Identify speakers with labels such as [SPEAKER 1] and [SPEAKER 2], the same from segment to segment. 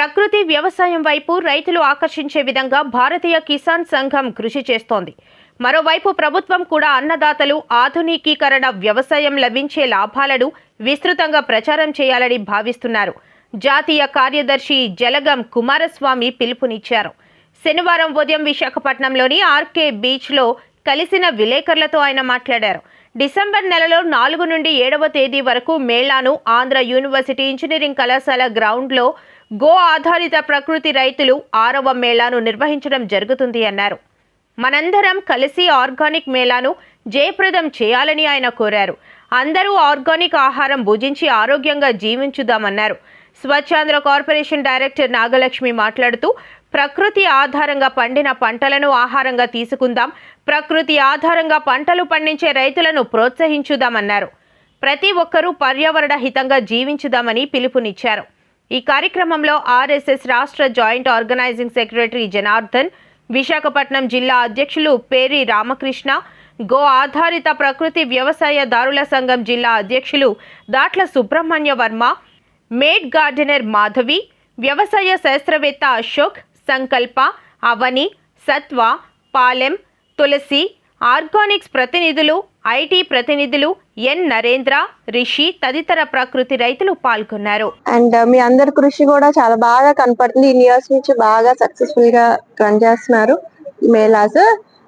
[SPEAKER 1] ప్రకృతి వ్యవసాయం వైపు రైతులు ఆకర్షించే విధంగా భారతీయ కిసాన్ సంఘం కృషి చేస్తోంది. మరోవైపు ప్రభుత్వం కూడా అన్నదాతలు ఆధునికీకరణ వ్యవసాయం లభించే లాభాలను విస్తృతంగా ప్రచారం చేయాలని భావిస్తున్నారు. జాతీయ కార్యదర్శి జలగం కుమారస్వామి పిలుపునిచ్చారు. శనివారం ఉదయం విశాఖపట్నంలోని ఆర్కే బీచ్లో కలిసిన విలేకరులతో ఆయన మాట్లాడారు. డిసెంబర్ నెలలో నాలుగు నుండి ఏడవ తేదీ వరకు మేళాను ఆంధ్ర యూనివర్సిటీ ఇంజనీరింగ్ కళాశాల గ్రౌండ్లో గో ఆధారిత ప్రకృతి రైతులు ఆరవ మేళాను నిర్వహించడం జరుగుతుంది అన్నారు. మనందరం కలిసి ఆర్గానిక్ మేళాను జయప్రదం చేయాలని ఆయన కోరారు. అందరూ ఆర్గానిక్ ఆహారం భుజించి ఆరోగ్యంగా జీవించుదామన్నారు. స్వచ్ఛాంధ్ర కార్పొరేషన్ డైరెక్టర్ నాగలక్ష్మి మాట్లాడుతూ ప్రకృతి ఆధారంగా పండిన పంటలను ఆహారంగా తీసుకుందాం ప్రకృతి ఆధారంగా పంటలు పండించే రైతులను ప్రోత్సహించుదామన్నారు. ప్రతి ఒక్కరూ పర్యావరణ హితంగా జీవించుదామని పిలుపునిచ్చారు. ఈ కార్యక్రమంలో ఆర్ఎస్ఎస్ రాష్ట్ర joint organizing secretary Janardhan Visakhapatnam జిల్లా అధ్యక్షులు పేరి రామకృష్ణ గో ఆధారిత ప్రకృతి వ్యవసాయదారుల సంఘం జిల్లా అధ్యక్షులు దాట్ల సుబ్రహ్మణ్య వర్మ మేడ్ గార్డెనర్ మాధవి వ్యవసాయ శాస్త్రవేత్త అశోక్ సంకల్ప అవని సత్వ పాలెం తులసి ఆర్గానిక్స్ ప్రతినిధులు ఐటీ ప్రతినిధులు ఎన్. నరేంద్ర రిషి తదితర ప్రకృతి రైతులు పాల్గొన్నారు.
[SPEAKER 2] అండ్ మీ అందరి కృషి కూడా చాలా బాగా కనపడుతుంది. ఇన్ని ఇయర్స్ నుంచి బాగా సక్సెస్ఫుల్గా రన్ చేస్తున్నారు మేలాస్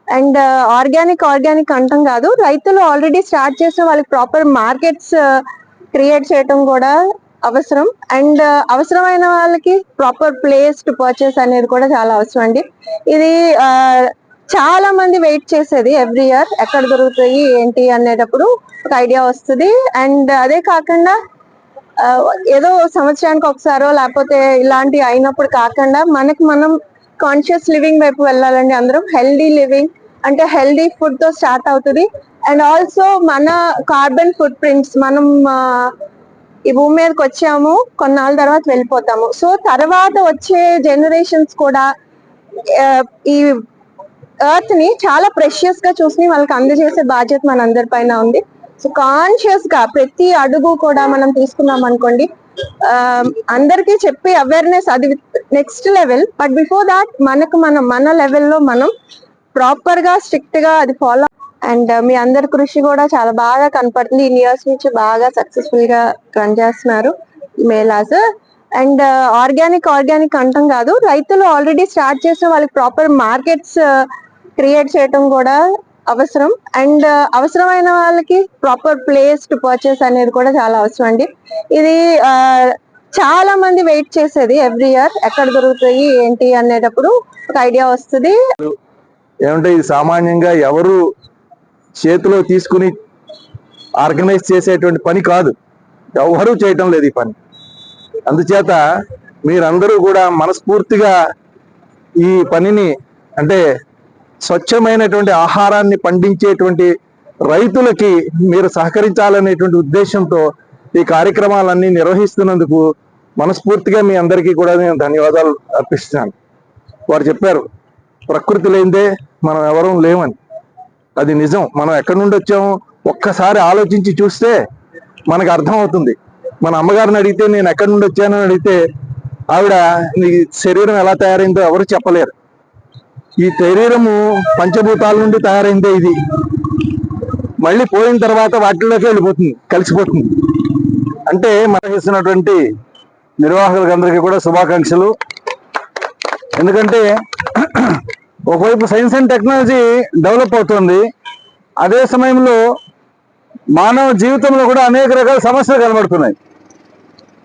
[SPEAKER 2] అండ్ ఆర్గానిక్ ఆర్గానిక్ అంటాం కాదు రైతులు ఆల్రెడీ స్టార్ట్ చేసిన వాళ్ళకి ప్రాపర్ మార్కెట్స్ క్రియేట్ చేయటం కూడా అవసరం. అండ్ అవసరమైన వాళ్ళకి ప్రాపర్ ప్లేస్ టు పర్చేస్ అనేది కూడా చాలా అవసరం అండి. ఇది uh, చాలా మంది వెయిట్ చేసేది ఎవ్రీ ఇయర్ ఎక్కడ దొరుకుతాయి ఏంటి అనేటప్పుడు ఒక ఐడియా వస్తుంది. అండ్ అదే కాకుండా ఏదో సంవత్సరానికి ఒకసారో లేకపోతే ఇలాంటి అయినప్పుడు కాకుండా మనకి మనం కాన్షియస్ లివింగ్ వైపు వెళ్ళాలండి అందరం. హెల్దీ లివింగ్ అంటే హెల్దీ ఫుడ్తో స్టార్ట్ అవుతుంది. అండ్ ఆల్సో మన కార్బన్ ఫుట్ ప్రింట్స్ మనం ఈ భూమి మీదకి వచ్చాము కొన్నాళ్ళ తర్వాత వెళ్ళిపోతాము. సో తర్వాత వచ్చే జనరేషన్స్ కూడా ఈ ఎర్త్ని చాలా ప్రెషియస్గా చూసి వాళ్ళకి అందజేసే బాధ్యత మన అందరి పైన ఉంది. సో కాన్షియస్గా ప్రతి అడుగు కూడా మనం తీసుకున్నాం అనుకోండి అందరికీ చెప్పి అవేర్నెస్ అది next level but before that మనకు మనం మన లెవెల్లో మనం ప్రాపర్గా స్ట్రిక్ట్గా అది ఫాలో అండ్ uh, మీ అందరి కృషి కూడా చాలా బాగా కనపడుతుంది. ఇన్ని ఇయర్స్ నుంచి బాగా సక్సెస్ఫుల్గా రన్ చేస్తున్నారు మేలాస్ అండ్ ఆర్గానిక్ ఆర్గానిక్ అంటాం కాదు రైతులు ఆల్రెడీ స్టార్ట్ చేసిన వాళ్ళకి ప్రాపర్ మార్కెట్స్ క్రియేట్ చేయటం కూడా అవసరం. అండ్ uh, అవసరమైన వాళ్ళకి ప్రాపర్ ప్లేస్ టు పర్చేస్ అనేది కూడా చాలా అవసరం అండి. ఇది uh, చాలా మంది వెయిట్ చేసేది ఎవ్రీ ఇయర్ ఎక్కడ దొరుకుతాయి ఏంటి అనేటప్పుడు ఒక ఐడియా వస్తుంది.
[SPEAKER 3] ఏమంటే ఇది సామాన్యంగా ఎవరు చేతిలో తీసుకుని ఆర్గనైజ్ చేసేటువంటి పని కాదు. ఎవరు చేయటం లేదు ఈ పని. అందుచేత మీరందరూ కూడా మనస్ఫూర్తిగా ఈ పనిని అంటే స్వచ్ఛమైనటువంటి ఆహారాన్ని పండించేటువంటి రైతులకి మీరు సహకరించాలనేటువంటి ఉద్దేశంతో ఈ కార్యక్రమాలన్నీ నిర్వహిస్తున్నందుకు మనస్ఫూర్తిగా మీ అందరికీ కూడా నేను ధన్యవాదాలు అర్పిస్తున్నాను. వారు చెప్పారు ప్రకృతి లేనిదే మనం ఎవరూ లేమని. అది నిజం. మనం ఎక్కడి నుండి వచ్చాము ఒక్కసారి ఆలోచించి చూస్తే మనకు అర్థమవుతుంది. మన అమ్మగారిని అడిగితే నేను ఎక్కడి నుండి వచ్చానని అడిగితే ఆవిడ నీ శరీరం ఎలా తయారైందో ఎవరు చెప్పలేరు. ఈ శరీరము పంచభూతాల నుండి తయారైందే ఇది. మళ్ళీ పోయిన తర్వాత వాటిల్లోకి వెళ్ళిపోతుంది కలిసిపోతుంది. అంటే మనకిస్తున్నటువంటి నిర్వాహకులందరికీ కూడా శుభాకాంక్షలు. ఎందుకంటే ఒకవైపు సైన్స్ అండ్ టెక్నాలజీ డెవలప్ అవుతుంది అదే సమయంలో మానవ జీవితంలో కూడా అనేక రకాల సమస్యలు కనబడుతున్నాయి.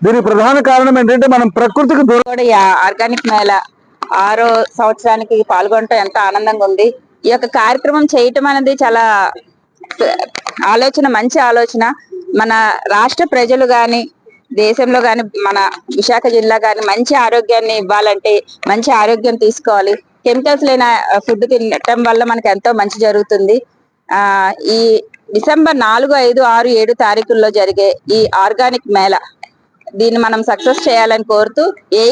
[SPEAKER 3] దీనికి ప్రధాన కారణం ఏంటంటే మనం ప్రకృతికి దూరం
[SPEAKER 4] ఆర్గానిక్ మేళ ఆరో సంవత్సరానికి పాల్గొనటం ఎంత ఆనందంగా ఉంది. ఈ యొక్క కార్యక్రమం చేయటం అనేది చాలా ఆలోచన మంచి ఆలోచన. మన రాష్ట్ర ప్రజలు గాని దేశంలో గాని మన విశాఖ జిల్లా గాని మంచి ఆరోగ్యాన్ని ఇవ్వాలంటే మంచి ఆరోగ్యం తీసుకోవాలి. కెమికల్స్ లేని ఫుడ్ తినటం వల్ల మనకి ఎంతో మంచి జరుగుతుంది. ఆ ఈ డిసెంబర్ నాలుగు ఐదు ఆరు ఏడు తారీఖుల్లో జరిగే ఈ ఆర్గానిక్ మేళ దీన్ని మనం సక్సెస్ చేయాలని కోరుతూ ఏ